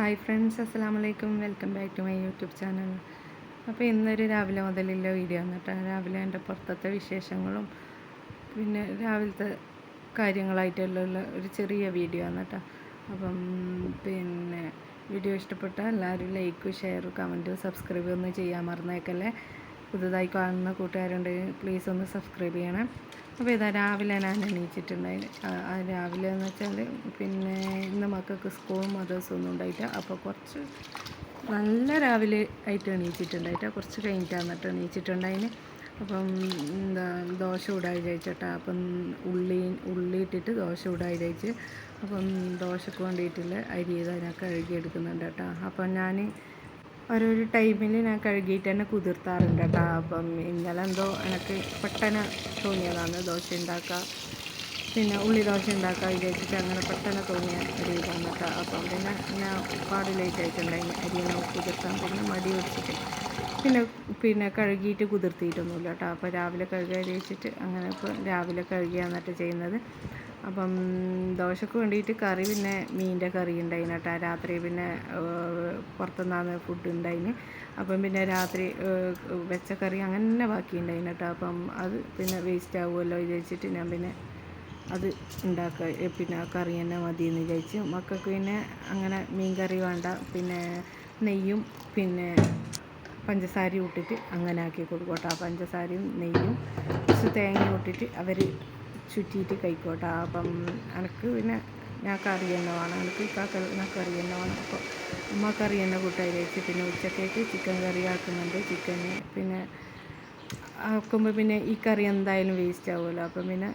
Hi friends അസ്സാം വലൈക്കും welcome back to my YouTube channel അപ്പോൾ ഇന്നൊരു രാവിലെ മുതലുള്ള വീഡിയോ എന്നിട്ട് രാവിലെ എന്റെ പുറത്തത്തെ വിശേഷങ്ങളും പിന്നെ രാവിലത്തെ കാര്യങ്ങളായിട്ടുള്ള ഒരു ചെറിയ വീഡിയോ എന്നിട്ടാ അപ്പം പിന്നെ വീഡിയോ ഇഷ്ടപ്പെട്ട എല്ലാവരും ലൈക്ക് ഷെയർ കമന്റ് സബ്സ്ക്രൈബ് ഒന്നും ചെയ്യാൻ മറന്നേക്കല്ലേ. പുതുതായി കാണുന്ന കൂട്ടുകാരുണ്ടെങ്കിൽ പ്ലീസ് ഒന്ന് സബ്സ്ക്രൈബ് ചെയ്യണം. അപ്പോൾ ഇതാ രാവിലെ ഞാൻ എണീച്ചിട്ടുണ്ടായി ആ- ആ രാവിലെ എന്ന് വെച്ചാൽ പിന്നെ ഇന്ന് മക്കൾക്ക് സ്കൂളും മദേഴ്സും ഒന്നും ഉണ്ടായിട്ടില്ല അപ്പോൾ കുറച്ച് നല്ല രാവിലെ ആയിട്ട് എണീച്ചിട്ടുണ്ടായിട്ട കുറച്ച് കഴിഞ്ഞിട്ടാണ് എന്നിട്ട് എണീച്ചിട്ടുണ്ടായിന് അപ്പം എന്താ ദോശ ഇടായി കഴിച്ചിട്ടാ. അപ്പം ഉള്ളി ഉള്ളി ഇട്ടിട്ട് ദോശ ഇടായി കഴിച്ച്. അപ്പം ദോശക്ക് വേണ്ടിയിട്ടുള്ള അരി ഇതാ ഞാൻ കഴുകിയെടുക്കുന്നുണ്ട് കേട്ടോ. അപ്പം ഞാൻ ഓരോരോ ടൈമിൽ ഞാൻ കഴുകിയിട്ട് തന്നെ കുതിർത്താറുണ്ട് കേട്ടോ. അപ്പം ഇന്നലെ എന്തോ എനിക്ക് പെട്ടെന്ന് തോന്നിയതാണ് ദോശ ഉണ്ടാക്കുക പിന്നെ ഉള്ളി ദോശ ഉണ്ടാക്കുക വിചാരിച്ചിട്ട് അങ്ങനെ പെട്ടെന്ന് തോന്നിയ ഒരു ഇതാണ് കേട്ടോ. അപ്പം പിന്നെ ഞാൻ പാട് ലേറ്റ് ആയിട്ടുണ്ടായി അരിയെ കുതിർത്താൻ പിന്നെ മടി ഒടിച്ചിട്ട് പിന്നെ പിന്നെ കഴുകിയിട്ട് കുതിർത്തിയിട്ടൊന്നുമില്ല കേട്ടോ. അപ്പോൾ രാവിലെ കഴുകാൻ വെച്ചിട്ട് അങ്ങനെ ഇപ്പോൾ രാവിലെ കഴുകുക എന്നിട്ട് ചെയ്യുന്നത്. അപ്പം ദോശക്ക് വേണ്ടിയിട്ട് കറി പിന്നെ മീനിന്റെ കറി ഉണ്ടായിന് കേട്ടോ. രാത്രി പിന്നെ പുറത്തുനിന്നാണ് ഫുഡ് ഉണ്ടായിന്. അപ്പം പിന്നെ രാത്രി വെച്ച കറി അങ്ങനെ ബാക്കി ഉണ്ടായിന് കേട്ടോ. അപ്പം അത് പിന്നെ വേസ്റ്റ് ആവുമല്ലോ വിചാരിച്ചിട്ട് ഞാൻ പിന്നെ അത് ഉണ്ടാക്കുക പിന്നെ കറി തന്നെ മതി എന്ന് വിചാരിച്ചു. മക്കൾക്ക് പിന്നെ അങ്ങനെ മീൻ കറി വേണ്ട. പിന്നെ നെയ്യും പിന്നെ പഞ്ചസാരയും ഇട്ടിട്ട് അങ്ങനെ ആക്കി കൊടുക്കും കേട്ടോ. പഞ്ചസാരയും നെയ്യും കുറച്ച് തേങ്ങ ഇട്ടിട്ട് അവർ ചുറ്റിയിട്ട് കഴിക്കോട്ടെ. അപ്പം എനിക്ക് പിന്നെ കറി തന്നെ വേണം എനിക്ക് ഇക്കാക്ക കറി തന്നെ വേണം അപ്പോൾ അമ്മയ്ക്ക് കറി തന്നെ കൂട്ടായി കഴിച്ച് പിന്നെ ഉച്ചക്കേക്ക് ചിക്കൻ കറി ആക്കുന്നുണ്ട്. ചിക്കന് പിന്നെ ആക്കുമ്പോൾ പിന്നെ ഈ കറി എന്തായാലും വേസ്റ്റ് ആവുമല്ലോ. അപ്പം പിന്നെ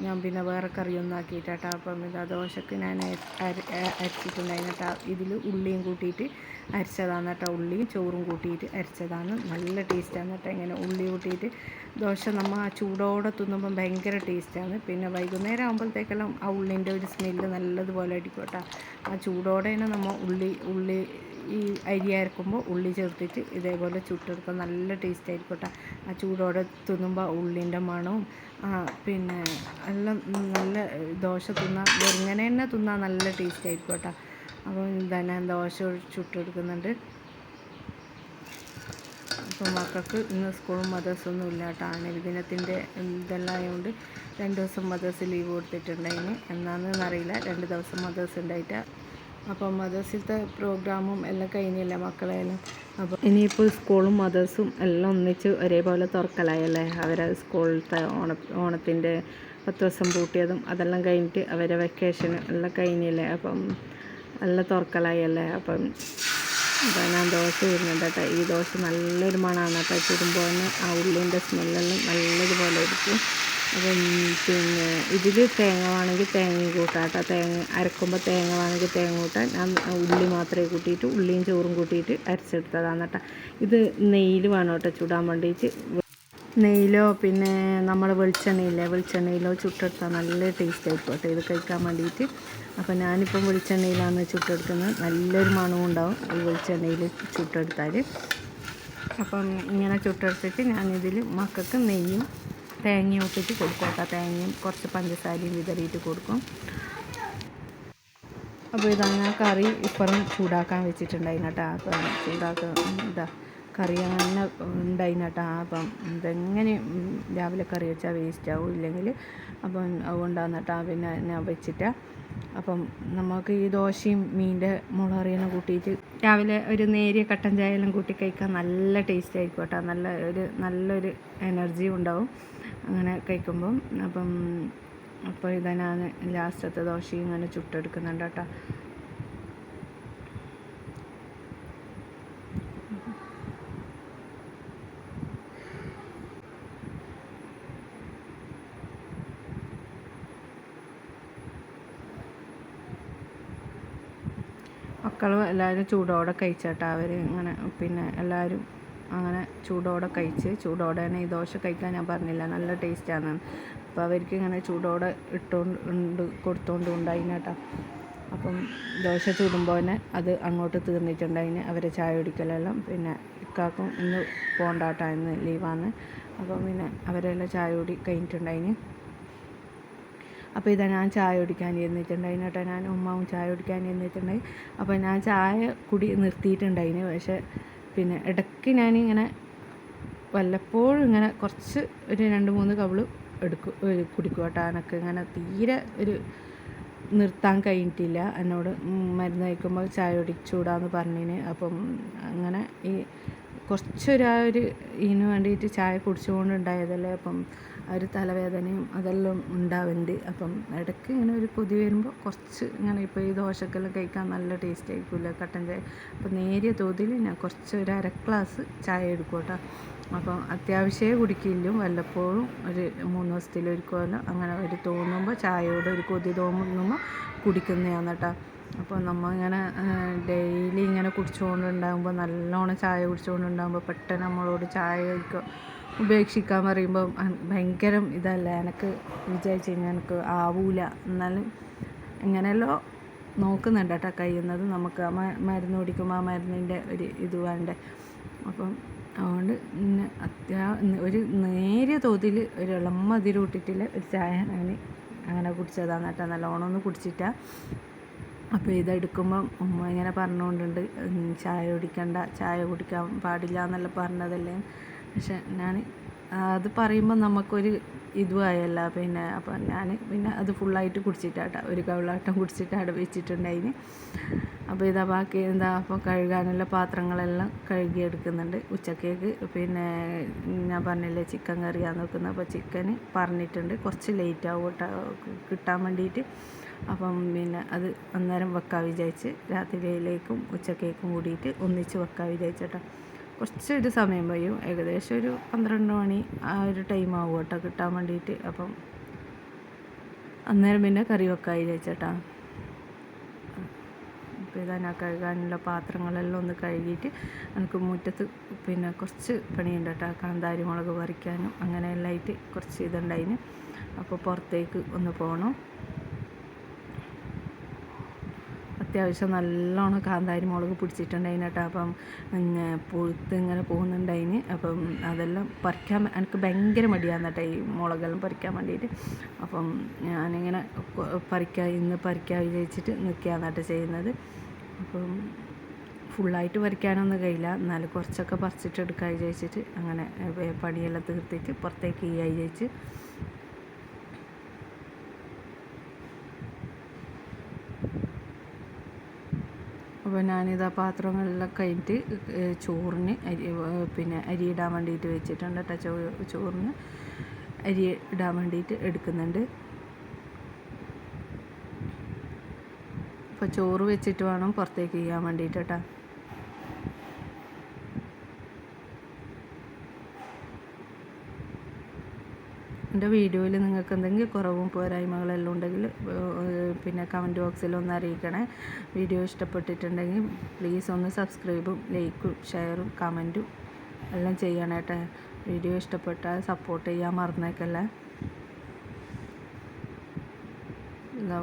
ഞാൻ പിന്നെ വേറെ കറിയൊന്നും ആക്കിയിട്ടാട്ടോ അപ്പം ഇതാ ദോശക്ക് ഞാൻ അരച്ചിട്ടുണ്ടായിരുന്നു കേട്ടോ ഇതിൽ ഉള്ളിയും കൂട്ടിയിട്ട് അരച്ചതാണ് കേട്ടോ ഉള്ളിയും ചോറും കൂട്ടിയിട്ട് അരച്ചതാണ് നല്ല ടേസ്റ്റാണ് കേട്ടോ ഇങ്ങനെ ഉള്ളി കൂട്ടിയിട്ട് ദോശ നമ്മൾ ആ ചൂടോടെ തിന്നുമ്പം ഭയങ്കര ടേസ്റ്റാണ് പിന്നെ വൈകുന്നേരം ആകുമ്പോഴത്തേക്കെല്ലാം ആ ഉള്ളിന്റെ ഒരു സ്മെല്ല് നല്ലതുപോലെ അടിക്കും കേട്ടോ ആ ചൂടോടെ തന്നെ നമ്മൾ ഉള്ളി ഉള്ളി ഈ അരി അരക്കുമ്പോൾ ഉള്ളി ചേർത്തിട്ട് ഇതേപോലെ ചുട്ടെടുക്കാൻ നല്ല ടേസ്റ്റ് ആയിരിക്കും ആ ചൂടോടെ തിന്നുമ്പോൾ ഉള്ളിന്റെ മണവും പിന്നെ എല്ലാം നല്ല ദോശ തിന്നാൻ വെറുങ്ങനെ തന്നെ തിന്നാൻ നല്ല ടേസ്റ്റ് ആയിരിക്കും കേട്ടോ. അപ്പോൾ ഞാൻ ദോശ ചുട്ടെടുക്കുന്നുണ്ട്. അപ്പോൾ മക്കൾക്ക് ഇന്ന് സ്കൂളും മദേഴ്സൊന്നും ഇല്ല കേട്ടോ. ദിനത്തിന്റെ ഇതെല്ലാം ആയതുകൊണ്ട് രണ്ട് ദിവസം മദേഴ്സ് ലീവ് കൊടുത്തിട്ടുണ്ടായിന്. എന്നാണെന്ന് അറിയില്ല. രണ്ട് ദിവസം മദേഴ്സ് ഉണ്ടായിട്ട് അപ്പം മദേഴ്സിലത്തെ പ്രോഗ്രാമും എല്ലാം കഴിഞ്ഞില്ല മക്കളെല്ലാം അപ്പോൾ ഇനിയിപ്പോൾ സ്കൂളും മദേഴ്സും എല്ലാം ഒന്നിച്ച് ഒരേപോലെ തുറക്കലായല്ലേ? അവരെ സ്കൂളിലത്തെ ഓണ ഓണത്തിന്റെ പത്ത് ദിവസം പൂട്ടിയതും അതെല്ലാം കഴിഞ്ഞിട്ട് അവരെ വെക്കേഷൻ എല്ലാം കഴിഞ്ഞില്ലേ? അപ്പം എല്ലാം തുറക്കലായല്ലേ? അപ്പം അപ്പോൾ ഞാൻ ദോശ വരുന്നുണ്ട് കേട്ടോ. ഈ ദോശ നല്ലൊരു മണമാണ് കേട്ടോ. തന്നെ ആ ഉള്ളിന്റെ സ്മെല്ലെല്ലാം നല്ലതുപോലെ ഇരിക്കും പിന്നെ ഇതിൽ തേങ്ങ വേണമെങ്കിൽ തേങ്ങ കൂട്ടാം കേട്ടോ. തേങ്ങ അരക്കുമ്പോൾ തേങ്ങ വേണമെങ്കിൽ തേങ്ങ കൂട്ടാം. ഞാൻ ഉള്ളി മാത്രമേ കൂട്ടിയിട്ട് ഉള്ളിയും ചോറും കൂട്ടിയിട്ട് അരച്ചെടുത്തതാണ് കേട്ടോ. ഇത് നെയ്യിൽ വേണം കേട്ടോ ചൂടാൻ വേണ്ടിയിട്ട്. നെയ്യിലോ പിന്നെ നമ്മൾ വെളിച്ചെണ്ണയില്ലേ വെളിച്ചെണ്ണയിലോ ചുട്ടെടുത്താൽ നല്ല ടേസ്റ്റ് ആയിരിക്കും കേട്ടോ ഇത് കഴിക്കാൻ വേണ്ടിയിട്ട്. അപ്പോൾ ഞാനിപ്പം വെളിച്ചെണ്ണയിലാണ് ചുട്ടെടുക്കുന്നത്. നല്ലൊരു മണവും ഉണ്ടാവും ഈ വെളിച്ചെണ്ണയിൽ ചുട്ടെടുത്താൽ. അപ്പം ഇങ്ങനെ ചുട്ടെടുത്തിട്ട് ഞാനിതിൽ മക്കൾക്ക് നെയ്യും തേങ്ങയും ഇട്ടിട്ട് കൊടുക്കും കേട്ടോ. തേങ്ങയും കുറച്ച് പഞ്ചസാരയും വിതറിയിട്ട് കൊടുക്കും. അപ്പോൾ ഇതാണ് കറി ഇപ്പുറം ചൂടാക്കാൻ വെച്ചിട്ടുണ്ടായിരുന്നു കേട്ടോ. അപ്പം ചൂടാക്കാൻ ഇതാ കറി അങ്ങനെ ഉണ്ടായിരുന്നു കേട്ടോ. അപ്പം ഇതെങ്ങനെ രാവിലെ കറി വെച്ചാൽ വേസ്റ്റ് ആവും ഇല്ലെങ്കിൽ അപ്പം അതുകൊണ്ടാണ് കേട്ടോ പിന്നെ ഞാൻ വെച്ചിട്ട്. അപ്പം നമുക്ക് ഈ ദോശയും മീനിന്റെ മുളകറിയെല്ലാം കൂട്ടിയിട്ട് രാവിലെ ഒരു നേരിയ കട്ടൻ ചായ എല്ലാം കൂട്ടി കഴിക്കാൻ നല്ല ടേസ്റ്റ് ആയിരിക്കും കേട്ടോ. നല്ല ഒരു നല്ലൊരു എനർജി ഉണ്ടാവും. അങ്ങനെ കഴിക്കുമ്പം അപ്പം അപ്പോൾ ഇതാ ഞാൻ ലാസ്റ്റത്തെ ദോശയും ഇങ്ങനെ ചുട്ടെടുക്കുന്നുണ്ട് കേട്ടോ. മക്കളും എല്ലാവരും ചൂടോടെ കഴിച്ചേട്ടാ അവർ ഇങ്ങനെ പിന്നെ എല്ലാവരും അങ്ങനെ ചൂടോടെ കഴിച്ച് ചൂടോടെ തന്നെ ഈ ദോശ കഴിക്കാൻ ഞാൻ പറഞ്ഞില്ല. നല്ല ടേസ്റ്റാണ് അപ്പോൾ അവർക്ക് ഇങ്ങനെ ചൂടോടെ ഇട്ടുകൊണ്ട് ഉണ്ട് കൊടുത്തോണ്ട് ഉണ്ടായിന് കേട്ടോ. അപ്പം ദോശ ചൂടുമ്പോൾ തന്നെ അത് അങ്ങോട്ട് തീർന്നിട്ടുണ്ടായിന്. അവരെ ചായ കുടിക്കലെല്ലാം. പിന്നെ ഇക്കാക്കും ഇന്ന് പോണ്ടാട്ടാ ഇന്ന് ലീവാണ്. അപ്പം പിന്നെ അവരെല്ലാം ചായ കുടി കഴിഞ്ഞിട്ടുണ്ടായിന്. അപ്പോൾ ഇതാ ഞാൻ ചായ കുടിക്കാൻ ഇരുന്നിട്ടുണ്ടായി കേട്ടോ. ഞാൻ ഉമ്മാവും ചായ കുടിക്കാൻ ഇരുന്നിട്ടുണ്ടായി അപ്പോൾ ഞാൻ ചായ കുടി നിർത്തിയിട്ടുണ്ടായിന്. പക്ഷേ പിന്നെ ഇടയ്ക്ക് ഞാനിങ്ങനെ വല്ലപ്പോഴും ഇങ്ങനെ കുറച്ച് ഒരു രണ്ട് മൂന്ന് കവിൾ എടുക്കും കുടിക്കും കേട്ടോ. എനിക്ക് ഇങ്ങനെ തീരെ ഒരു നിർത്താൻ കഴിഞ്ഞിട്ടില്ല. എന്നോട് മരുന്ന് കഴിക്കുമ്പോൾ ചായ ഒടിച്ചൂടാന്ന് പറഞ്ഞിന്. അപ്പം അങ്ങനെ ഈ കുറച്ചൊരു ആ ഒരു ഇതിന് വേണ്ടിയിട്ട് ചായ കുടിച്ചുകൊണ്ടുണ്ടായതല്ലേ. അപ്പം ആ ഒരു തലവേദനയും അതെല്ലാം ഉണ്ടാവുന്നുണ്ട് അപ്പം ഇടയ്ക്ക് ഇങ്ങനെ ഒരു കൊതി വരുമ്പോൾ കുറച്ച് ഇങ്ങനെ ഇപ്പോൾ ഈ ദോശക്കെല്ലാം കഴിക്കാൻ നല്ല ടേസ്റ്റ് ആയിരിക്കില്ല കട്ടൻ ചായ. അപ്പോൾ നേരിയ തോതിൽ ഞാൻ കുറച്ച് ഒരു അര ഗ്ലാസ് ചായ എടുക്കും കേട്ടോ അപ്പം അത്യാവശ്യമേ കുടിക്കില്ലും വല്ലപ്പോഴും ഒരു മൂന്ന് ദിവസത്തിലൊരിക്കലും അങ്ങനെ ഒരു തോന്നുമ്പോൾ ചായയോട് ഒരു കൊതി തോന്നുമ്പോൾ കുടിക്കുന്നതാണ് കേട്ടോ അപ്പോൾ നമ്മൾ ഇങ്ങനെ ഡെയിലി ഇങ്ങനെ കുടിച്ചുകൊണ്ടുണ്ടാകുമ്പോൾ നല്ലോണം ചായ കുടിച്ചുകൊണ്ടുണ്ടാകുമ്പോൾ പെട്ടെന്ന് നമ്മളോട് ചായ കഴിക്കുക ഉപേക്ഷിക്കാൻ പറയുമ്പം ഭയങ്കരം ഇതല്ല? എനിക്ക് വിചാരിച്ച് കഴിഞ്ഞാൽ എനിക്ക് ആവൂല. എന്നാലും എങ്ങനെയല്ലോ നോക്കുന്നുണ്ട് കേട്ടോ കഴിയുന്നത്. നമുക്ക് ആ മരുന്ന് കുടിക്കുമ്പോൾ ആ മരുന്നിന്റെ ഒരു ഇത് വേണ്ടേ? അപ്പം അതുകൊണ്ട് ഇന്ന് അത്യാ ഒരു നേരിയ തോതിൽ ഒരു ഇളം മധുരം ഇട്ടിട്ടില്ല ഒരു ചായ അങ്ങനെ അങ്ങനെ കുടിച്ചതാണ് കേട്ടോ. നല്ലോണം ഒന്ന് കുടിച്ചിട്ടാണ് അപ്പോൾ ഇതെടുക്കുമ്പം ഉമ്മ ഇങ്ങനെ പറഞ്ഞുകൊണ്ടുണ്ട്. ചായ കുടിക്കണ്ട ചായ കുടിക്കാൻ പാടില്ല എന്നെല്ലാം പറഞ്ഞതല്ലേ? പക്ഷെ ഞാൻ അത് പറയുമ്പോൾ നമുക്കൊരു ഇതുമായല്ല പിന്നെ അപ്പോൾ ഞാൻ പിന്നെ അത് ഫുള്ളായിട്ട് കുടിച്ചിട്ടാട്ടോ. ഒരു കവിളാട്ടം കുടിച്ചിട്ടാണ് വെച്ചിട്ടുണ്ടായിന്. അപ്പോൾ ഇതാ ബാക്കി എന്താ അപ്പോൾ കഴുകാനുള്ള പാത്രങ്ങളെല്ലാം കഴുകിയെടുക്കുന്നുണ്ട്. ഉച്ചക്കേക്ക് പിന്നെ ഞാൻ പറഞ്ഞില്ലേ ചിക്കൻ കറിയാണ് നോക്കുന്നത്. അപ്പോൾ ചിക്കന് പറഞ്ഞിട്ടുണ്ട്. കുറച്ച് ലേറ്റ് ആവും കേട്ടോ കിട്ടാൻ വേണ്ടിയിട്ട്. അപ്പം പിന്നെ അത് അന്നേരം വെക്കാൻ വിചാരിച്ച് രാത്രിയിലേക്കും ഉച്ചക്കേക്കും കൂടിയിട്ട് ഒന്നിച്ച് വെക്കാൻ വിചാരിച്ചേട്ടോ. കുറച്ചൊരു സമയം കഴിയും ഏകദേശം ഒരു പന്ത്രണ്ട് മണി ആ ഒരു ടൈം ആവും കേട്ടോ കിട്ടാൻ വേണ്ടിയിട്ട് അപ്പം അന്നേരം പിന്നെ കറി വെക്കാൻ വിചാരിച്ചേട്ടാ. അപ്പോൾ ഇതാ കഴുകാനുള്ള പാത്രങ്ങളെല്ലാം ഒന്ന് കഴുകിയിട്ട് എനിക്ക് മുറ്റത്ത് പിന്നെ കുറച്ച് പണിയുണ്ട് കേട്ടോ. കാന്താരി മുളക് പറിക്കാനും അങ്ങനെയെല്ലാം ആയിട്ട് കുറച്ച് ഇതുണ്ടായിന്. അപ്പോൾ പുറത്തേക്ക് ഒന്ന് പോകണം അത്യാവശ്യം നല്ലോണം കാന്താരി മുളക് പിടിച്ചിട്ടുണ്ടായിന് കേട്ടോ. അപ്പം പുഴുത്ത് ഇങ്ങനെ പോകുന്നുണ്ടായിന്. അപ്പം അതെല്ലാം പറിക്കാൻ എനിക്ക് ഭയങ്കര മടിയാണ് കേട്ടോ ഈ മുളകെല്ലാം പറിക്കാൻ വേണ്ടിയിട്ട്. അപ്പം ഞാനിങ്ങനെ പറിക്കാൻ ഇന്ന് പറിക്കാൻ വിചാരിച്ചിട്ട് നിൽക്കുകയാണ് കേട്ടോ ചെയ്യുന്നത്. അപ്പം ഫുള്ളായിട്ട് പറിക്കാനൊന്നും കഴിയില്ല. എന്നാലും കുറച്ചൊക്കെ പറിച്ചിട്ട് എടുക്കാൻ വിചാരിച്ചിട്ട് അങ്ങനെ പണിയെല്ലാം തീർത്തിട്ട് പുറത്തേക്ക് ചെയ്യാൻ വിചാരിച്ച് അപ്പോൾ ഞാനിത് പാത്രങ്ങളിലൊക്കെ കഴിഞ്ഞിട്ട് ചോറിന് അരി പിന്നെ അരി ഇടാൻ വേണ്ടിയിട്ട് വെച്ചിട്ടുണ്ട് കേട്ടോ ചോറിന്. അരി ഇടാൻ വേണ്ടിയിട്ട് എടുക്കുന്നുണ്ട്. അപ്പോൾ ചോറ് വെച്ചിട്ട് വേണം പുറത്തേക്ക് ചെയ്യാൻ വേണ്ടിയിട്ട് കേട്ടോ എന്റെ വീഡിയോയിൽ നിങ്ങൾക്ക് എന്തെങ്കിലും കുറവും പോരായ്മകളെല്ലാം ഉണ്ടെങ്കിൽ പിന്നെ കമന്റ് ബോക്സിൽ ഒന്ന് അറിയിക്കണേ. വീഡിയോ ഇഷ്ടപ്പെട്ടിട്ടുണ്ടെങ്കിൽ പ്ലീസ് ഒന്ന് സബ്സ്ക്രൈബും ലൈക്കും ഷെയറും കമന്റും എല്ലാം ചെയ്യണേട്ടെ വീഡിയോ ഇഷ്ടപ്പെട്ടാൽ സപ്പോർട്ട് ചെയ്യാൻ മറന്നേക്കല്ലേ.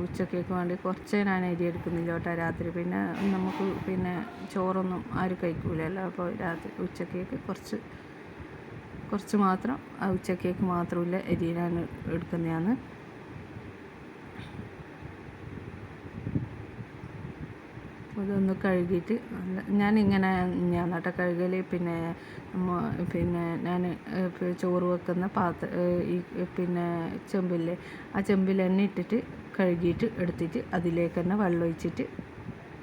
ഉച്ചക്കേക്ക് വേണ്ടി കുറച്ച് ഞാൻ അരി എടുക്കുന്നില്ല കേട്ടോ. രാത്രി പിന്നെ നമുക്ക് പിന്നെ ചോറൊന്നും ആരും കഴിക്കൂലല്ലോ. അപ്പോൾ രാത്രി ഉച്ചക്കേക്ക് കുറച്ച് കുറച്ച് മാത്രം. ആ ഉച്ചക്കേക്ക് മാത്രമില്ല എരിയിലാണ് എടുക്കുന്നതാണ് അതൊന്ന് കഴുകിയിട്ട് ഞാൻ ഇങ്ങനെ ഞാൻ നട്ട കഴുകൽ പിന്നെ പിന്നെ ഞാൻ ചോറ് വെക്കുന്ന പാത്ര ഈ പിന്നെ ചെമ്പില്ലേ ആ ചെമ്പിൽ തന്നെ ഇട്ടിട്ട് കഴുകിയിട്ട് എടുത്തിട്ട് അതിലേക്ക് തന്നെ വെള്ളം ഒഴിച്ചിട്ട്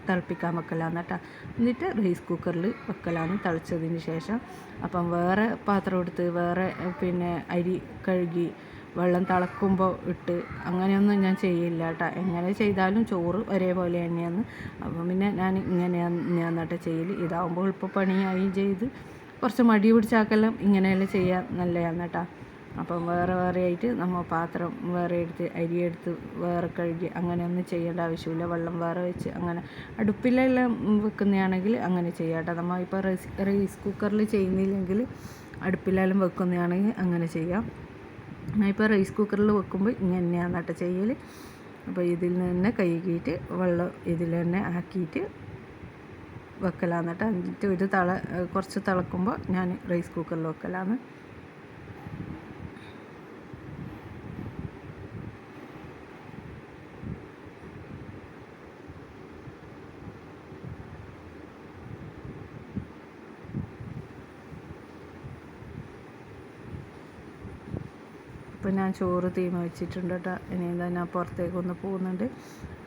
തിളപ്പിക്കാൻ വെക്കലാന്ന് കേട്ടോ. എന്നിട്ട് റൈസ് കുക്കറിൽ വെക്കലാന്ന് തിളച്ചതിന് ശേഷം അപ്പം വേറെ പാത്രം എടുത്ത് വേറെ പിന്നെ അരി കഴുകി വെള്ളം തിളക്കുമ്പോൾ ഇട്ട് അങ്ങനെയൊന്നും ഞാൻ ചെയ്യില്ല കേട്ടോ. എങ്ങനെ ചെയ്താലും ചോറ് ഒരേപോലെ തന്നെയാണ്. അപ്പം പിന്നെ ഞാൻ ഇങ്ങനെയാണ് ഞാൻ കേട്ടോ ചെയ്യൽ ഇതാവുമ്പോൾ എളുപ്പപ്പണിയായി ചെയ്ത് കുറച്ച് മടി പിടിച്ചാക്കെല്ലാം ഇങ്ങനെയെല്ലാം ചെയ്യാൻ നല്ലതാണ് കേട്ടോ. അപ്പം വേറെ വേറെ ആയിട്ട് നമ്മൾ പാത്രം വേറെ എടുത്ത് അരി എടുത്ത് വേറെ കഴുകി അങ്ങനെയൊന്നും ചെയ്യേണ്ട ആവശ്യമില്ല. വെള്ളം വേറെ വെച്ച് അങ്ങനെ അടുപ്പിലെല്ലാം വെക്കുന്നതാണെങ്കിൽ അങ്ങനെ ചെയ്യാം കേട്ടോ. നമ്മൾ ഇപ്പോൾ റൈസ് റൈസ് കുക്കറിൽ ചെയ്യുന്നില്ലെങ്കിൽ അടുപ്പിലെല്ലാം വെക്കുന്നതാണെങ്കിൽ അങ്ങനെ ചെയ്യാം. ഞാൻ ഇപ്പോൾ റൈസ് കുക്കറിൽ വെക്കുമ്പോൾ ഇങ്ങനെയാണ് കേട്ടോ ചെയ്യൽ. അപ്പോൾ ഇതിൽ നിന്ന് തന്നെ കഴുകിയിട്ട് വെള്ളം ഇതിൽ തന്നെ ആക്കിയിട്ട് വെക്കലാന്നിട്ട് എന്നിട്ട് ഒരു തള കുറച്ച് തിളക്കുമ്പോൾ ഞാൻ റൈസ് കുക്കറിൽ വെക്കലാന്ന്. ഞാൻ ചോറ് തീമ വെച്ചിട്ടുണ്ട് കേട്ടോ. ഇനി എന്താ ഞാൻ പുറത്തേക്ക് ഒന്ന് പോകുന്നുണ്ട്.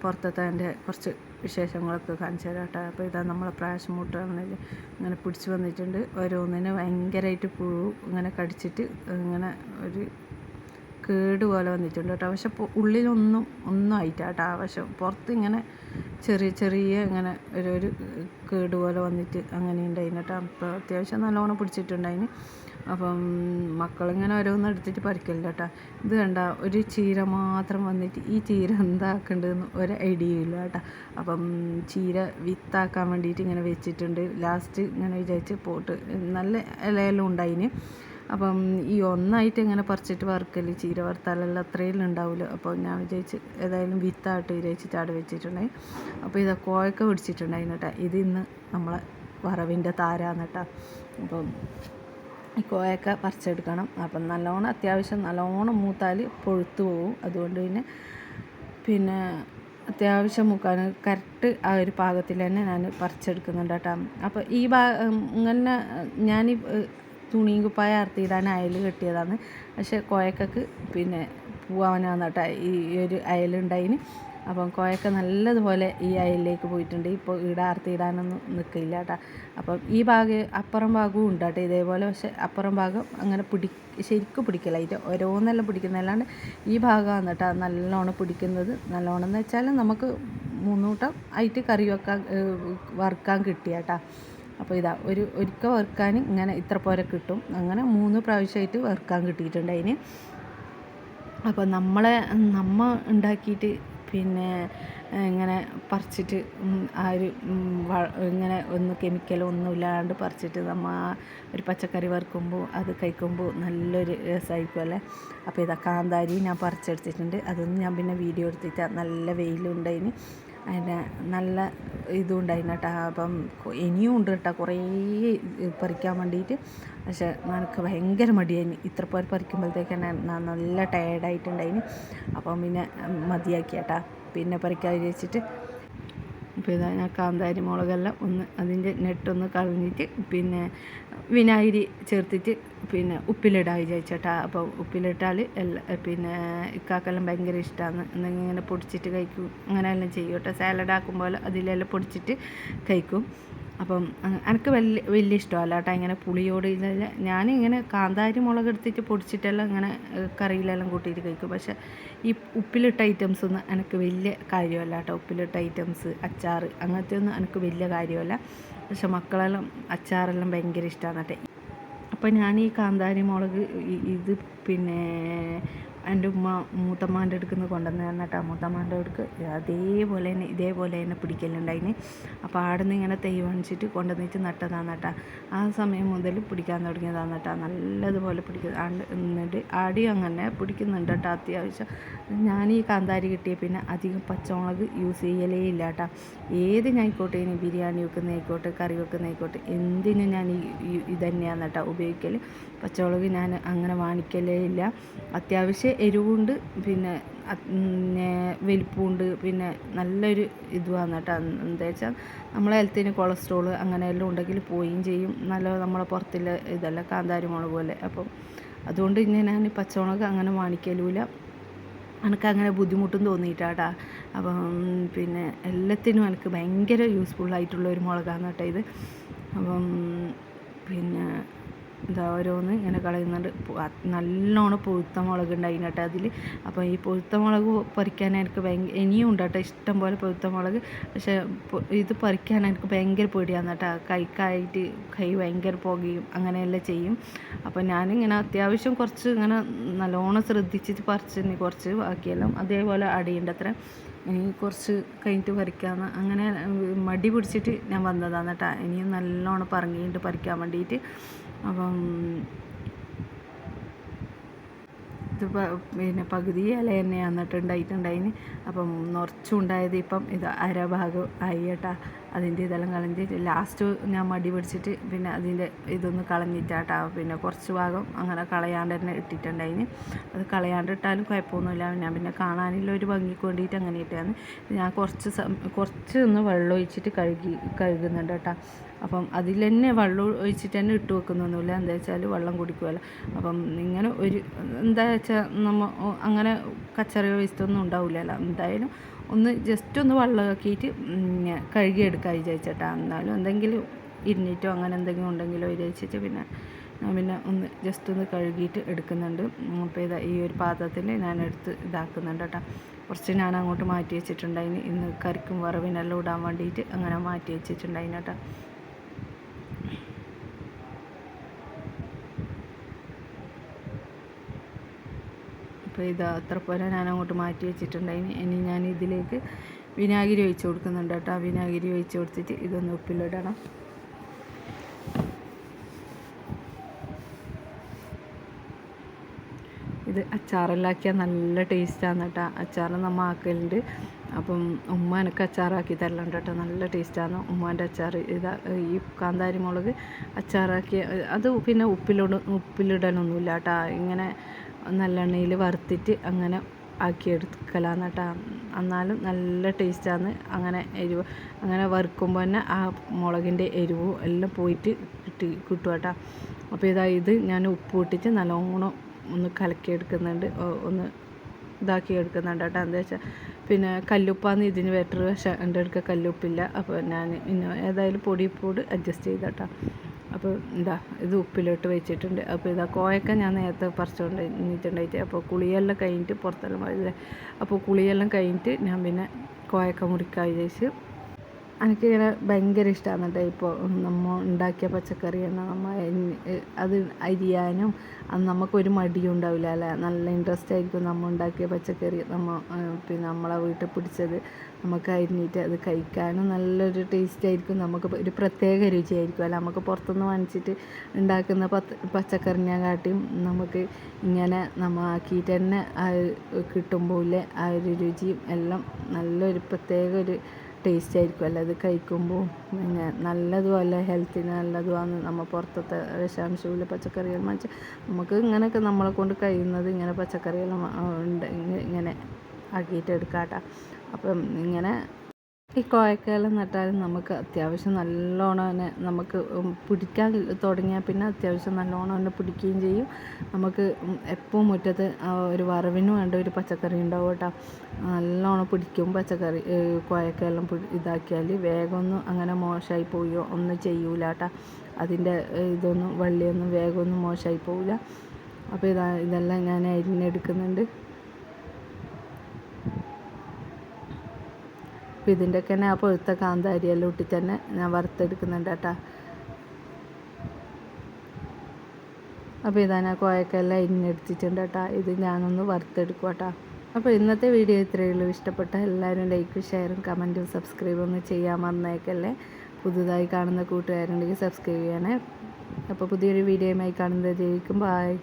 പുറത്തത്തെ എന്റെ കുറച്ച് വിശേഷങ്ങളൊക്കെ കാണിച്ചു തരാം കേട്ടോ. അപ്പോൾ ഇതാ നമ്മളെ പ്രാവശ്യം മുട്ടാണെങ്കിൽ ഇങ്ങനെ പിടിച്ച് വന്നിട്ടുണ്ട്. ഓരോന്നിന് ഭയങ്കരമായിട്ട് പുഴു ഇങ്ങനെ കടിച്ചിട്ട് ഇങ്ങനെ ഒരു കേട് പോലെ വന്നിട്ടുണ്ട് കേട്ടോ. പക്ഷെ ഉള്ളിലൊന്നും ഒന്നും ആയിട്ടാ കേട്ടോ. പക്ഷെ പുറത്ത് ഇങ്ങനെ ചെറിയ ചെറിയ ഇങ്ങനെ ഒരു ഒരു കേട് പോലെ വന്നിട്ട് അങ്ങനെ ഉണ്ടായിരുന്നു കേട്ടോ. അപ്പോൾ അത്യാവശ്യം നല്ലോണം പിടിച്ചിട്ടുണ്ടായിന്. അപ്പം മക്കളിങ്ങനെ ഓരോന്ന് എടുത്തിട്ട് പറിക്കലില്ല കേട്ടോ. ഇത് കണ്ട ഒരു ചീര മാത്രം വന്നിട്ട് ഈ ചീര എന്താക്കേണ്ടതെന്ന് ഒരു ഐഡിയ ഇല്ല കേട്ടോ. അപ്പം ചീര വിത്താക്കാൻ വേണ്ടിയിട്ട് ഇങ്ങനെ വെച്ചിട്ടുണ്ട്. ലാസ്റ്റ് ഇങ്ങനെ വിചാരിച്ച് പോട്ട് നല്ല ഇലയെല്ലാം ഉണ്ടായിന്. അപ്പം ഈ ഒന്നായിട്ട് ഇങ്ങനെ പറിച്ചിട്ട് വറുക്കൽ ചീര വറുത്താലെല്ലാം അത്രയും ഉണ്ടാവില്ല അപ്പോൾ ഞാൻ വിചാരിച്ച് ഏതായാലും വിത്തായിട്ട് വിചാരിച്ചിട്ട് അവിടെ വെച്ചിട്ടുണ്ടായി അപ്പോൾ ഇത് കോഴക്ക പിടിച്ചിട്ടുണ്ടായിരുന്നു കേട്ടോ. ഇത് ഇന്ന് നമ്മളെ വറവിന്റെ താരാന്ന് കേട്ടോ. അപ്പം ഈ കോഴക്ക പറിച്ചെടുക്കണം. അപ്പം നല്ലോണം അത്യാവശ്യം നല്ലോണം മൂത്താൽ പൊഴുത്തു പോകും അതുകൊണ്ട് പിന്നെ പിന്നെ അത്യാവശ്യം മുക്കാൻ കറക്റ്റ് ആ ഒരു പാകത്തിൽ തന്നെ ഞാൻ പറിച്ചെടുക്കുന്നുണ്ട് കേട്ടോ. അപ്പോൾ ഈ ഭാ ഇങ്ങനെ ഞാൻ തുണിയും കുപ്പായ അർത്തിയിടാൻ അയൽ കെട്ടിയതാണ്. പക്ഷേ കോയക്കക്ക് പിന്നെ പോവാനാണ് കേട്ടോ ഈ ഒരു അയലുണ്ടായിന് അപ്പം കോയൊക്കെ നല്ലതുപോലെ ഈ അയലിലേക്ക് പോയിട്ടുണ്ട്. ഇപ്പോൾ ഈടാർത്തി ഇടാനൊന്നും നിൽക്കില്ല കേട്ടോ. അപ്പം ഈ ഭാഗം അപ്പുറം ഭാഗവും ഉണ്ട് കേട്ടോ. ഇതേപോലെ പക്ഷേ അപ്പുറം ഭാഗം അങ്ങനെ പിടി ശരിക്കും പിടിക്കില്ല. ഇത് ഓരോന്നെല്ലാം പിടിക്കുന്നതല്ലാണ്ട് ഈ ഭാഗമാണ് കേട്ടോ നല്ലോണം പിടിക്കുന്നത്. നല്ലോണം എന്ന് വെച്ചാൽ നമുക്ക് മൂന്നൂട്ടം ആയിട്ട് കറി വെക്കാൻ വറുക്കാൻ കിട്ടിയാട്ടാ കേട്ടോ. അപ്പോൾ ഇതാ ഒരു ഒരിക്കൽ വറുക്കാൻ ഇങ്ങനെ ഇത്ര പോരെ കിട്ടും. അങ്ങനെ മൂന്ന് പ്രാവശ്യമായിട്ട് വറുക്കാൻ കിട്ടിയിട്ടുണ്ട് അതിന്. അപ്പോൾ നമ്മളെ നമ്മ ഉണ്ടാക്കിയിട്ട് പിന്നെ ഇങ്ങനെ പറിച്ചിട്ട് ആ ഒരു ഇങ്ങനെ ഒന്ന് കെമിക്കൽ ഒന്നും ഇല്ലാണ്ട് പറിച്ചിട്ട് നമ്മൾ ആ ഒരു പച്ചക്കറി വറുക്കുമ്പോൾ അത് കഴിക്കുമ്പോൾ നല്ലൊരു രസമായിരിക്കും അല്ലേ? അപ്പോൾ ഇതാ കാന്താരി ഞാൻ പറിച്ചെടുത്തിട്ടുണ്ട്. അതൊന്നും ഞാൻ പിന്നെ വീഡിയോ എടുത്തിട്ട് നല്ല വെയിലുണ്ടതിന് അതിന് നല്ല ഇതും ഉണ്ടായിരുന്നു കേട്ടോ അപ്പം ഇനിയും ഉണ്ട് കേട്ടോ കുറേ പറിക്കാൻ വേണ്ടിയിട്ട് പക്ഷേ എനിക്ക് ഭയങ്കര മടിയായിരുന്നു ഇത്ര പേർ പറിക്കുമ്പോഴത്തേക്ക് തന്നെ നല്ല ടയേർഡായിട്ടുണ്ടായിന്. അപ്പം പിന്നെ മതിയാക്കി കേട്ടാ പിന്നെ പറിക്കാൻ വിചാരിച്ചിട്ട് അപ്പോൾ ഇതാ ഞാൻ കാന്താരി മുളകെല്ലാം ഒന്ന് അതിന്റെ നെട്ടൊന്ന് കളഞ്ഞിട്ട് പിന്നെ വിനാഗിരി ചേർത്തിട്ട് പിന്നെ ഉപ്പിലിടാൻ വിചാരിച്ചേട്ടാ. അപ്പോൾ ഉപ്പിലിട്ടാൽ എല്ലാം പിന്നെ ഇക്കാക്കെല്ലാം ഭയങ്കര ഇഷ്ടമാണ് എന്തെങ്കിലും ഇങ്ങനെ പൊടിച്ചിട്ട് കഴിക്കും. അങ്ങനെ അങ്ങനെയെല്ലാം ചെയ്യും കേട്ടോ. സാലഡ് ആക്കുമ്പോൾ അതിലെല്ലാം പൊടിച്ചിട്ട് കഴിക്കും. അപ്പം എനിക്ക് വലിയ വലിയ ഇഷ്ടമല്ല കേട്ടോ ഇങ്ങനെ പുളിയോട് ഇതെല്ലാം ഞാനിങ്ങനെ കാന്താരി മുളക് എടുത്തിട്ട് പൊടിച്ചിട്ടെല്ലാം ഇങ്ങനെ കറിയിലെല്ലാം കൂട്ടിയിട്ട് കഴിക്കും. പക്ഷെ ഈ ഉപ്പിലിട്ട ഐറ്റംസ് ഒന്നും എനിക്ക് വലിയ കാര്യമല്ല കേട്ടോ. ഉപ്പിലിട്ട ഐറ്റംസ് അച്ചാർ അങ്ങനത്തെ ഒന്നും എനിക്ക് വലിയ കാര്യമല്ല. പക്ഷെ മക്കളെല്ലാം അച്ചാറെല്ലാം ഭയങ്കര ഇഷ്ടമാണ് അപ്പോൾ ഞാൻ ഈ കാന്താരി മുളക് ഇത് പിന്നെ എന്റെ ഉമ്മ മൂത്തമ്മാന്റെ അടുക്ക് നിന്ന് കൊണ്ടുവന്ന് തന്നിട്ടാ മൂത്തമ്മാന്റെ അടുക്ക്. അതേപോലെ തന്നെ ഇതേപോലെ തന്നെ പിടിക്കലുണ്ടായിന്. അപ്പോൾ ആടുന്ന് ഇങ്ങനെ തൈ വാങ്ങിച്ചിട്ട് കൊണ്ടുവന്നിട്ട് നട്ടതാണ് ആ സമയം മുതൽ പിടിക്കാൻ തുടങ്ങിയതാണ് കേട്ടാ നല്ലതുപോലെ പിടിക്കുക എന്നിട്ട് ആടിയും അങ്ങനെ പിടിക്കുന്നുണ്ട് കേട്ടോ അത്യാവശ്യം. ഞാൻ ഈ കാന്താരി കിട്ടിയ പിന്നെ അധികം പച്ചമുളക് യൂസ് ചെയ്യലേ ഇല്ല കേട്ടോ ഏത് ഞായിക്കോട്ടെ ഇനി ബിരിയാണി വെക്കുന്നതായിക്കോട്ടെ കറി വെക്കുന്നതായിക്കോട്ടെ എന്തിനും ഞാൻ ഈ ഇതന്നെയാണ് കേട്ടോ ഉപയോഗിക്കൽ പച്ചമുളക് ഞാൻ അങ്ങനെ വാങ്ങിക്കലേ ഇല്ല. അത്യാവശ്യം എരിവുണ്ട് പിന്നെ വലിപ്പമുണ്ട് പിന്നെ നല്ലൊരു ഇതുമാണ് കേട്ടോ. എന്താ വെച്ചാൽ നമ്മളെ ഹെൽത്തിന് കൊളസ്ട്രോൾ അങ്ങനെയെല്ലാം ഉണ്ടെങ്കിൽ പോവുകയും ചെയ്യും. നല്ല നമ്മളെ പുറത്തുള്ള ഇതല്ല കാന്താരി മുളക് പോലെ. അപ്പം അതുകൊണ്ട് ഇങ്ങനെ ഞാൻ പച്ചമുളക് അങ്ങനെ വാങ്ങിക്കലുമില്ല എനിക്ക് അങ്ങനെ ബുദ്ധിമുട്ടും തോന്നിയിട്ടാട്ടാ അപ്പം പിന്നെ എല്ലാത്തിനും എനിക്ക് ഭയങ്കര യൂസ്ഫുള്ളായിട്ടുള്ള ഒരു മുളകാണ് കേട്ടോ ഇത്. അപ്പം പിന്നെ ഇതാ ഓരോന്ന് ഇങ്ങനെ കളയുന്നുണ്ട്. നല്ലോണം പൊഴുത്ത മുളക് ഉണ്ടായിന് കേട്ടോ അതിൽ അപ്പോൾ ഈ പൊഴുത്ത മുളക് പറിക്കാൻ എനിക്ക് ഭയങ്കര ഇനിയും ഉണ്ട് കേട്ടോ ഇഷ്ടം പോലെ പൊഴുത്ത മുളക്. പക്ഷേ ഇത് പറിക്കാൻ എനിക്ക് ഭയങ്കര പേടിയാണ് കേട്ടോ. കൈക്കായിട്ട് കൈ ഭയങ്കര പുകയും അങ്ങനെയെല്ലാം ചെയ്യും. അപ്പോൾ ഞാനിങ്ങനെ അത്യാവശ്യം കുറച്ച് ഇങ്ങനെ നല്ലോണം ശ്രദ്ധിച്ചിട്ട് പറിച്ചിന് കുറച്ച് ബാക്കിയെല്ലാം അതേപോലെ അടിയുണ്ട് അത്ര ഇനി കുറച്ച് കഴിഞ്ഞിട്ട് പറിക്കാമെന്ന് അങ്ങനെ മടി പിടിച്ചിട്ട് ഞാൻ വന്നതാണ് കേട്ടോ. ഇനിയും നല്ലോണം പറങ്ങിയിട്ട് പറിക്കാൻ വേണ്ടിയിട്ട് അപ്പം ഇത് പിന്നെ പകുതി ഇല തന്നെ എന്നിട്ടുണ്ടായിട്ടുണ്ടായിന് അപ്പം നിറച്ചുണ്ടായത് ഇപ്പം ഇത് അരഭാഗം ആയി കേട്ടാ. അതിന്റെ ഇതെല്ലാം കളഞ്ഞിട്ട് ലാസ്റ്റ് ഞാൻ മടി പിടിച്ചിട്ട് പിന്നെ അതിന്റെ ഇതൊന്ന് കളഞ്ഞിട്ടാട്ടാ. പിന്നെ കുറച്ച് ഭാഗം അങ്ങനെ കളയാണ്ട് തന്നെ ഇട്ടിട്ടുണ്ടായിന്. അത് കളയാണ്ട് ഇട്ടാലും കുഴപ്പമൊന്നുമില്ല. ഞാൻ പിന്നെ കാണാനുള്ള ഒരു ഭംഗിക്ക് വേണ്ടിയിട്ട് അങ്ങനെ ഇട്ടാണ് ഞാൻ കുറച്ച് കുറച്ച് ഒന്ന് വെള്ളം ഒഴിച്ചിട്ട് കഴുകി കഴുകുന്നുണ്ട് കേട്ടോ. അപ്പം അതിൽ തന്നെ വെള്ളം ഒഴിച്ചിട്ട് തന്നെ ഇട്ട് വെക്കുന്നൊന്നുമില്ല. എന്താ വെച്ചാൽ വെള്ളം കുടിക്കുമല്ലോ. അപ്പം ഇങ്ങനെ ഒരു എന്താ വെച്ചാൽ നമ്മൾ അങ്ങനെ കച്ചറ വേസ്റ്റൊന്നും ഉണ്ടാവില്ലല്ലോ. എന്തായാലും ഒന്ന് ജസ്റ്റ് ഒന്ന് വെള്ളമാക്കിയിട്ട് കഴുകിയെടുക്കാൻ വിചാരിച്ചിട്ടാ. എന്നാലും എന്തെങ്കിലും ഇരുന്നിട്ടോ അങ്ങനെ എന്തെങ്കിലും ഉണ്ടെങ്കിലോ വിചാരിച്ചിട്ട് പിന്നെ ഞാൻ പിന്നെ ഒന്ന് ജസ്റ്റ് ഒന്ന് കഴുകിയിട്ട് എടുക്കുന്നുണ്ട്. അപ്പോൾ ഇതാ ഈ ഒരു പാത്രത്തിൽ ഞാൻ എടുത്ത് ഇതാക്കുന്നുണ്ട് കേട്ടോ. കുറച്ച് ഞാൻ അങ്ങോട്ട് മാറ്റി വെച്ചിട്ടുണ്ടായിന്. ഇന്ന് കറിക്കും വറവിനെല്ലാം ഇടാൻ വേണ്ടിയിട്ട് അങ്ങനെ മാറ്റി വെച്ചിട്ടുണ്ടായിന് കേട്ടോ. അപ്പോൾ ഇത് അത്ര പോലെ ഞാൻ അങ്ങോട്ട് മാറ്റി വെച്ചിട്ടുണ്ടായിന്. ഇനി ഞാൻ ഇതിലേക്ക് വിനാഗിരി ഒഴിച്ച് കൊടുക്കുന്നുണ്ട് കേട്ടോ. വിനാഗിരി ഒഴിച്ച് കൊടുത്തിട്ട് ഇതൊന്ന് ഉപ്പിലിടണം. ഇത് അച്ചാറെല്ലാക്കിയാൽ നല്ല ടേസ്റ്റാണ് കേട്ടോ. അച്ചാർ നമ്മൾ ആക്കലുണ്ട്. അപ്പം ഉമ്മ എനിക്ക് അച്ചാറാക്കി തരലുണ്ട് കേട്ടോ. നല്ല ടേസ്റ്റാണ് ഉമ്മാന്റെ അച്ചാർ. ഇതാ ഈ കാന്താരി മുളക് അച്ചാറാക്കി അത് പിന്നെ ഉപ്പിലിട ഉപ്പിലിടലൊന്നുമില്ല കേട്ടോ. ഇങ്ങനെ നല്ലെണ്ണയിൽ വറുത്തിട്ട് അങ്ങനെ ആക്കിയെടുക്കലാണ് കേട്ടോ. എന്നാലും നല്ല ടേസ്റ്റാണ് അങ്ങനെ എരിവ് അങ്ങനെ വറുക്കുമ്പോൾ തന്നെ ആ മുളകിന്റെ എരിവും എല്ലാം പോയിട്ട് കിട്ടി കിട്ടും കേട്ടോ. അപ്പോൾ ഇതാ ഇത് ഞാൻ ഉപ്പ് ഇട്ടിട്ട് നല്ലോണം ഒന്ന് കലക്കിയെടുക്കുന്നുണ്ട്. ഒന്ന് ഇതാക്കി എടുക്കുന്നുണ്ട് കേട്ടോ. എന്താ വെച്ചാൽ പിന്നെ കല്ലുപ്പാന്ന് ഇതിന് ബെറ്റർ പക്ഷേ എന്റെ അടുക്ക കല്ലുപ്പില്ല. അപ്പോൾ ഞാൻ ഇന്ന ഏതായാലും പൊടി പൊടി അഡ്ജസ്റ്റ് ചെയ്തോട്ടോ അപ്പോൾ എന്താ ഇത് ഉപ്പിലോട്ട് വെച്ചിട്ടുണ്ട്. അപ്പോൾ ഇതാ കോയക്ക ഞാൻ നേരത്തെ പറിച്ചുകൊണ്ട് നിന്നിട്ടുണ്ടായിട്ട് അപ്പോൾ കുളിയെല്ലാം കഴിഞ്ഞിട്ട് പുറത്തെല്ലാം പോയതില്ലേ അപ്പോൾ കുളിയെല്ലാം കഴിഞ്ഞിട്ട് ഞാൻ പിന്നെ കോയക്ക മുറിക്കാൻ വിചാരിച്ച്. എനിക്കിങ്ങനെ ഭയങ്കര ഇഷ്ടമാണ് കേട്ടോ ഇപ്പോൾ നമ്മൾ ഉണ്ടാക്കിയ പച്ചക്കറി തന്നെ നമ്മൾ അത് അരിയാനും അത് നമുക്കൊരു മടിയും ഉണ്ടാവില്ല അല്ലേ? നല്ല ഇൻട്രസ്റ്റ് ആയിരിക്കും നമ്മൾ ഉണ്ടാക്കിയ പച്ചക്കറി നമ്മൾ പിന്നെ നമ്മളെ വീട്ടിൽ പിടിച്ചത്. നമുക്ക് അരിഞ്ഞിട്ട് അത് കഴിക്കാനും നല്ലൊരു ടേസ്റ്റ് ആയിരിക്കും. നമുക്ക് ഒരു പ്രത്യേക രുചിയായിരിക്കും. അല്ല നമുക്ക് പുറത്തുനിന്ന് വാങ്ങിച്ചിട്ട് ഉണ്ടാക്കുന്ന പച്ചക്കറിനെ കാട്ടിയും നമുക്ക് ഇങ്ങനെ നമ്മൾ ആക്കിയിട്ട് തന്നെ ആ കിട്ടുമ്പോൾ ആ ഒരു രുചിയും എല്ലാം നല്ലൊരു പ്രത്യേക ഒരു ടേസ്റ്റ് അല്ല അത് കഴിക്കുമ്പോൾ പിന്നെ നല്ലതുമല്ല ഹെൽത്തിന് നല്ലതുമാണ് നമ്മൾ പുറത്തത്തെ വിഷാംശമില്ല പച്ചക്കറികൾ വെച്ചാൽ നമുക്ക് ഇങ്ങനെയൊക്കെ നമ്മളെ കൊണ്ട് കഴിയുന്നത് ഇങ്ങനെ പച്ചക്കറികളും ഉണ്ട് ഇങ്ങനെ ആക്കിയിട്ട് എടുക്കാം കേട്ടോ അപ്പം ഇങ്ങനെ ഈ കോയക്കെല്ലാം നട്ടാലും നമുക്ക് അത്യാവശ്യം നല്ലോണം തന്നെ നമുക്ക് പിടിക്കാൻ തുടങ്ങിയാൽ പിന്നെ അത്യാവശ്യം നല്ലോണം തന്നെ പിടിക്കുകയും ചെയ്യും. നമുക്ക് എപ്പോൾ മുറ്റത്ത് ഒരു വറവിന് വേണ്ട ഒരു പച്ചക്കറി ഉണ്ടാവും കേട്ടോ. നല്ലോണം പിടിക്കും പച്ചക്കറി കോയക്കെല്ലാം ഇതാക്കിയാൽ വേഗമൊന്നും അങ്ങനെ മോശമായി പോയോ ഒന്നും ചെയ്യൂല കേട്ടോ. അതിന്റെ ഇതൊന്നും വള്ളിയൊന്നും വേഗമൊന്നും മോശമായി പോവില്ല അപ്പോൾ ഇതാ ഇതെല്ലാം ഞാൻ അരിഞ്ഞെടുക്കുന്നുണ്ട്. അപ്പോൾ ഇതിന്റെയൊക്കെ തന്നെ ആ പഴുത്ത കാന്താരിയെല്ലാം ഇട്ടിട്ട് തന്നെ ഞാൻ വറുത്തെടുക്കുന്നുണ്ട് കേട്ടോ. അപ്പോൾ ഇതാ ഞാൻ കോയക്കെല്ലാം ഇരിഞ്ഞെടുത്തിട്ടുണ്ട് കേട്ടോ. ഇത് ഞാനൊന്ന് വറുത്തെടുക്കും കേട്ടോ. അപ്പോൾ ഇന്നത്തെ വീഡിയോ ഇത്രയേ ഉള്ളൂ. ഇഷ്ടപ്പെട്ട എല്ലാവരും ലൈക്കും ഷെയറും കമന്റും സബ്സ്ക്രൈബും ഒന്ന് ചെയ്യാൻ വന്നേക്കല്ലേ പുതുതായി കാണുന്ന കൂട്ടുകാരുണ്ടെങ്കിൽ സബ്സ്ക്രൈബ് ചെയ്യണേ. അപ്പോൾ പുതിയൊരു വീഡിയോയുമായി കാണുന്നത് ജയിക്കും ബായ്